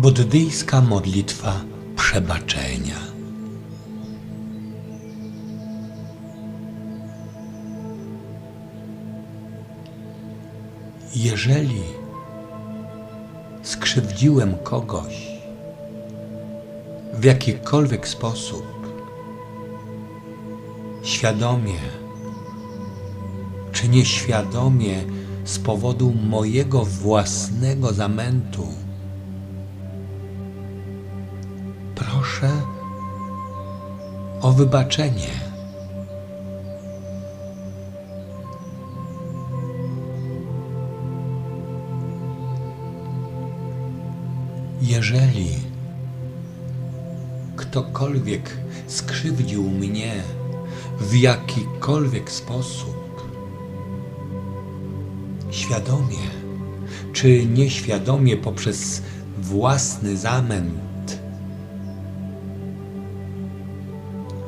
Buddyjska modlitwa przebaczenia. Jeżeli skrzywdziłem kogoś w jakikolwiek sposób, świadomie czy nieświadomie z powodu mojego własnego zamętu, proszę o wybaczenie. Jeżeli ktokolwiek skrzywdził mnie w jakikolwiek sposób, świadomie czy nieświadomie poprzez własny zamęt,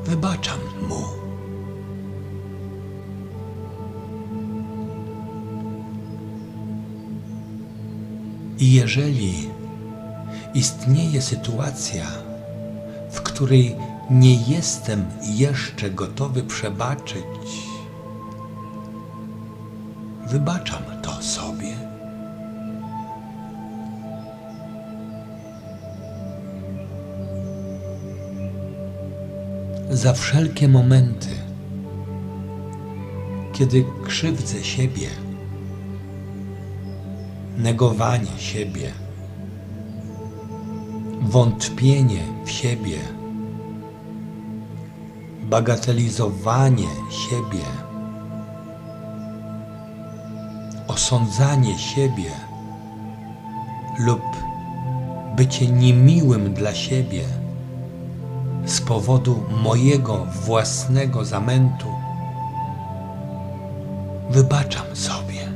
wybaczam mu. I jeżeli istnieje sytuacja, w której nie jestem jeszcze gotowy przebaczyć, wybaczam to sobie. Za wszelkie momenty, kiedy krzywdzę siebie, negowanie siebie, wątpienie w siebie, bagatelizowanie siebie, osądzanie siebie lub bycie niemiłym dla siebie z powodu mojego własnego zamętu, wybaczam sobie.